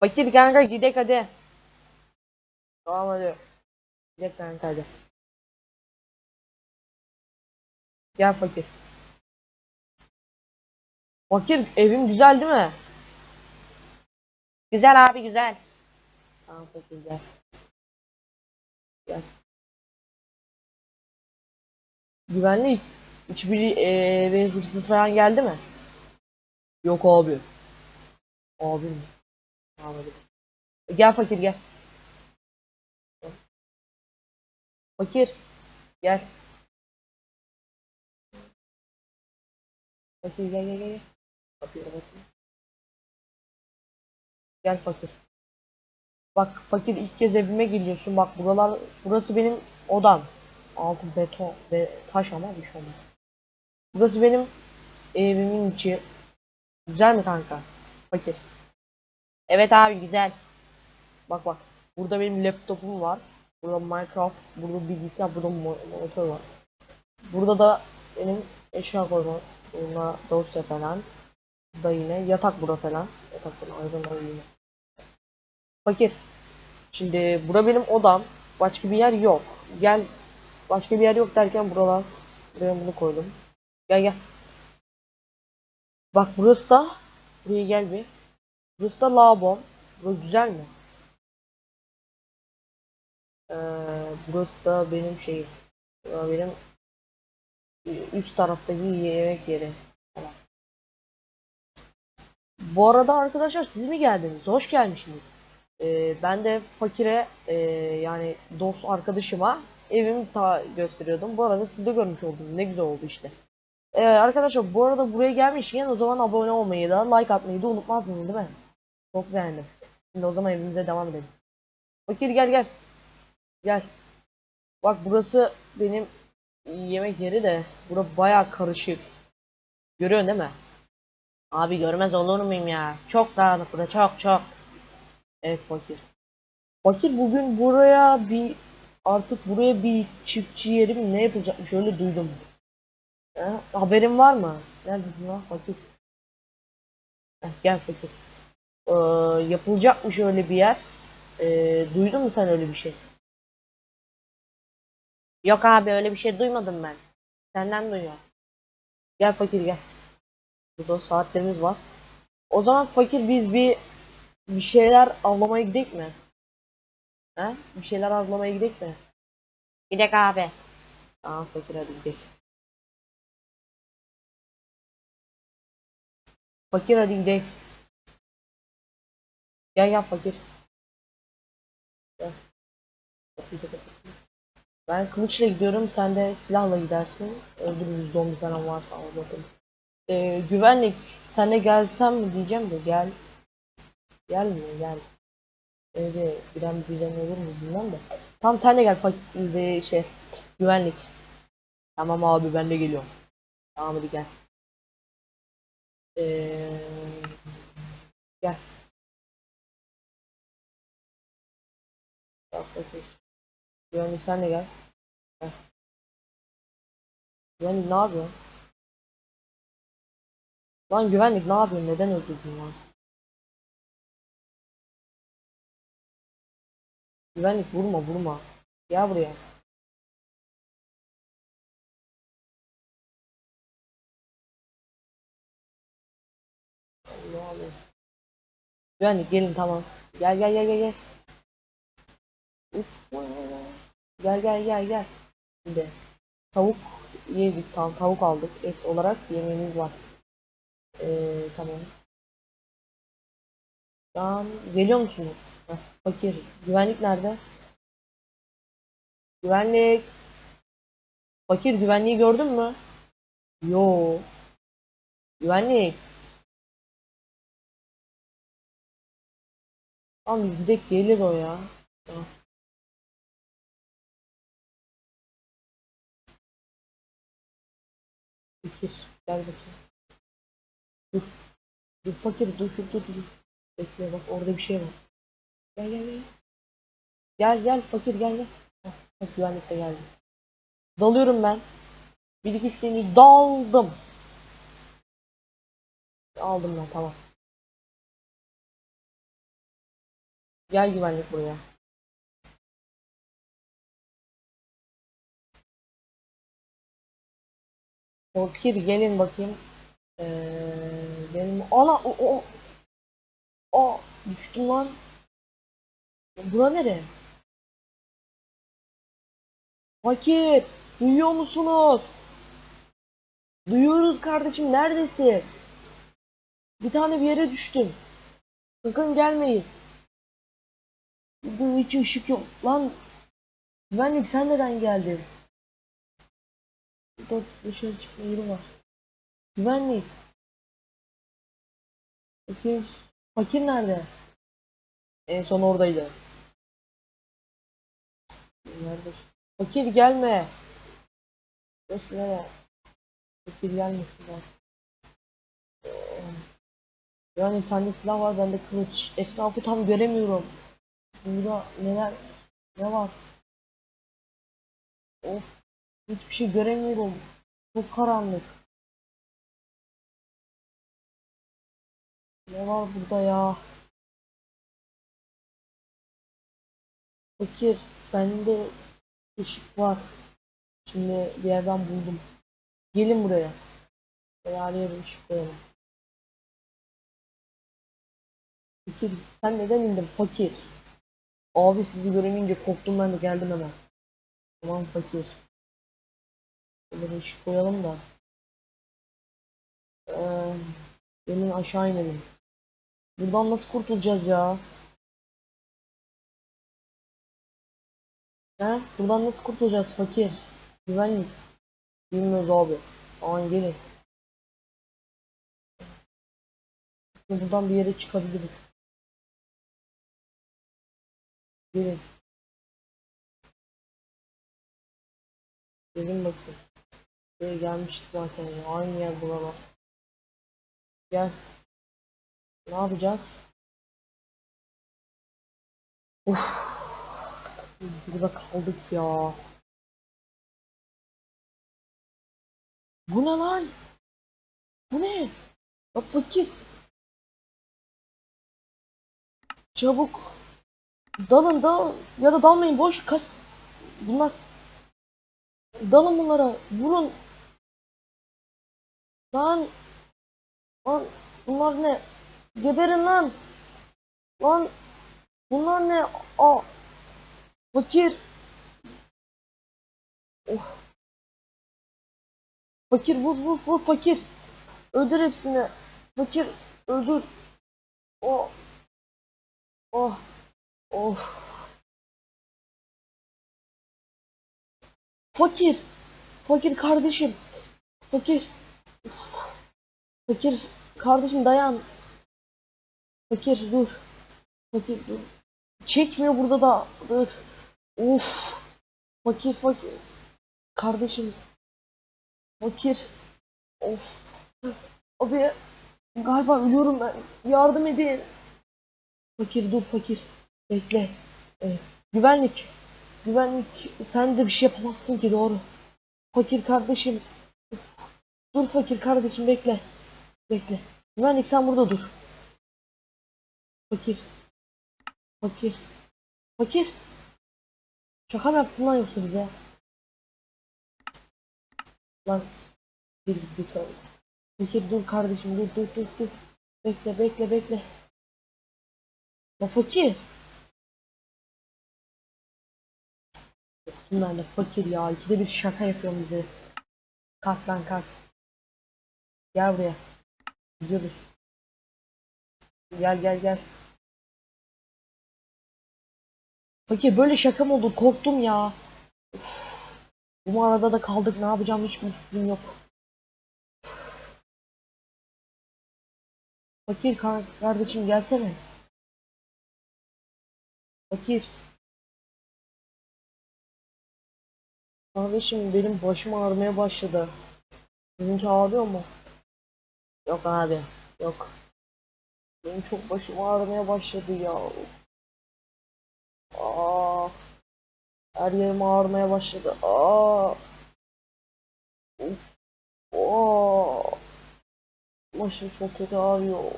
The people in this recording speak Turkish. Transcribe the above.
Fakir kanka gidek hadi. Tamam hadi. Gidek kanka hadi. Gel fakir. Fakir evim güzel değil mi? Güzel abi güzel. Tamam fakir gel. Gel. Güvenlik. Hiçbir bir hırsız falan geldi mi? Yok abi. Abi mi? Gel fakir gel. Fakir. Gel. Fakir gel gel gel. Fakir fakir. Gel fakir. Bak fakir ilk kez evime geliyorsun. Bak buralar burası benim odam. Altı beton ve taş ama bir şey olmaz. Burası benim evimin içi. Güzel mi kanka? Fakir. Evet abi güzel. Bak bak. Burada benim laptopum var. Burada Minecraft, burada bilgisayar, burada mo- monitör var. Burada da benim eşya koyma, burada dosya falan. Burada yine yatak burada falan. Yatak falan ayrılmalı yine. Fakir. Şimdi bura benim odam. Başka bir yer yok. Gel. Başka bir yer yok derken buralar. Buraya bunu koydum. Gel gel. Bak burası da. Buraya gel bir. Burası da lavabom. Burası güzel mi? Ee, burası da benim şey. Benim üst taraftaki yemek yeri. falan. Bu arada arkadaşlar siz mi geldiniz? Hoş gelmişsiniz. Ee, ben de fakire e, yani dost arkadaşıma evimi ta gösteriyordum. Bu arada siz de görmüş oldunuz. Ne güzel oldu işte. Ee, arkadaşlar bu arada buraya gelmişken o zaman abone olmayı da like atmayı da unutmazsınız değil mi? Çok beğendim. Şimdi o zaman evimize devam edelim. Fakir gel gel. Gel. Bak burası benim yemek yeri de bura baya karışık. Görüyorsun değil mi? Abi görmez olur muyum ya? Çok dağınık bura çok çok. Evet fakir. Fakir bugün buraya bir artık buraya bir çiftçi yerim ne yapacakmış öyle duydum. He? Haberin var mı? Neredesin lan fakir? Gel fakir. Ee, yapılacakmış öyle bir yer. Ee, duydun mu sen öyle bir şey? Yok abi öyle bir şey duymadım ben. Senden duyuyorum. Gel fakir gel. Burada saatlerimiz var. O zaman fakir biz bir bir şeyler avlamaya gidelim mi? He? Bir şeyler avlamaya gidelim mi? Gidek abi. Tamam fakir hadi gidelim. Fakir hadi gidelim. Gel gel fakir. Gel. Ben kılıçla gidiyorum, sen de silahla gidersin. Öldürürüz zombi falan varsa avladım. Ee, güvenlik, sen de gelsem mi diyeceğim de gel. Gelmiyor, gel. Öyle bilen bir düzen olur mu bilmem de. Tamam sen de gel fakir de şey güvenlik. Tamam abi ben de geliyorum. Tamam hadi gel. Ee, gel. Bak fakir. Güvenlik sen de gel. Gel. Güvenlik ne yapıyor? Lan güvenlik ne yapıyorsun? Neden öldürdün lan? Güvenlik vurma vurma. Gel buraya. Güvenlik gelin tamam. Gel gel gel gel gel. Uf, Gel gel gel gel. Şimdi tavuk yedik tamam tavuk aldık. Et olarak yemeğimiz var. Ee, tamam. Tamam. Geliyor musunuz? Heh, fakir. Güvenlik nerede? Güvenlik. Fakir güvenliği gördün mü? Yo. Güvenlik. Tamam gidek gelir o ya. Tamam. Fakir. Gel bakayım. Dur. Dur fakir dur dur dur. Bekle bak orada bir şey var. Gel gel gel. Gel gel fakir gel gel. Heh, bak güvenlik de geldi. Dalıyorum ben. Bir iki deyince daldım. Aldım ben tamam. Gel güvenlik buraya. Fakir gelin bakayım. Ee, benim ana o o o düştüm lan. Bura nere? Fakir duyuyor musunuz? Duyuyoruz kardeşim neredesin? Bir tane bir yere düştüm. Sakın gelmeyin. Bu hiç ışık yok. Lan güvenlik sen neden geldin? Burada dışarı çıkma yeri var. Güvenlik. Fakir. Fakir nerede? En son oradaydı. Nerede? Fakir gelme. Nere? Fakir gelmesin lan. Yani sende silah var bende kılıç. Etrafı tam göremiyorum. Burada neler ne var? Of hiçbir şey göremiyorum. Çok karanlık. Ne var burada ya? Fakir bende ışık var. Şimdi bir yerden buldum. Gelin buraya. Beraber bir ışık. Fakir sen neden indin fakir? Abi sizi göremeyince korktum ben de geldim hemen. Tamam fakir. Böyle bir ışık koyalım da. Ee, gelin aşağı inelim. Buradan nasıl kurtulacağız ya? He? Buradan nasıl kurtulacağız fakir? Güvenlik. Bilmiyoruz abi. Aman gelin. Buradan bir yere çıkabiliriz. Gelin. Gelin bakın. Buraya gelmiştik zaten ya. Aynı yer buralar. Gel. Ne yapacağız? Uf. Burada kaldık ya. Bu ne lan? Bu ne? Bak fakir. Çabuk. Dalın dalın. Ya da dalmayın boş kaç. Bunlar. Dalın bunlara. Vurun. Lan. Lan. Bunlar ne? Geberin lan. Lan. Bunlar ne? Aa. Fakir. Oh. Fakir vur vur vur fakir. Öldür hepsini. Fakir öldür. Oh. Oh. Oh. Fakir. Fakir kardeşim. Fakir. Fakir kardeşim dayan. Fakir dur. Fakir dur. Çekmiyor burada da. Dur. Of. Fakir fakir. Kardeşim. Fakir. Of. Abi galiba ölüyorum ben. Yardım edin. Fakir dur fakir. Bekle. Ee, güvenlik. Güvenlik. Sen de bir şey yapamazsın ki doğru. Fakir kardeşim. Dur fakir kardeşim bekle. Bekle. Güvenlik sen burada dur. Fakir. Fakir. Fakir. Şaka mı yaptın lan yoksa bize? Lan. Bir lütfen. Fakir dur kardeşim dur dur dur dur. Bekle bekle bekle. Ya fakir. Bunlar da fakir ya. İkide bir şaka yapıyorum bize. Kalk lan kalk. Gel buraya. Gidiyoruz. Gel gel gel. Fakir böyle şaka mı olur? Korktum ya. Bu arada da kaldık. Ne yapacağım hiçbir fikrim yok. Fakir kar- kardeşim gelsene. Fakir. Kardeşim benim başım ağrımaya başladı. Seninki ağrıyor mu? Yok abi. Yok. Benim çok başım ağrımaya başladı ya. Aa. Her yerim ağrımaya başladı. Aa. Uf. Aa. Başım çok kötü ağrıyor.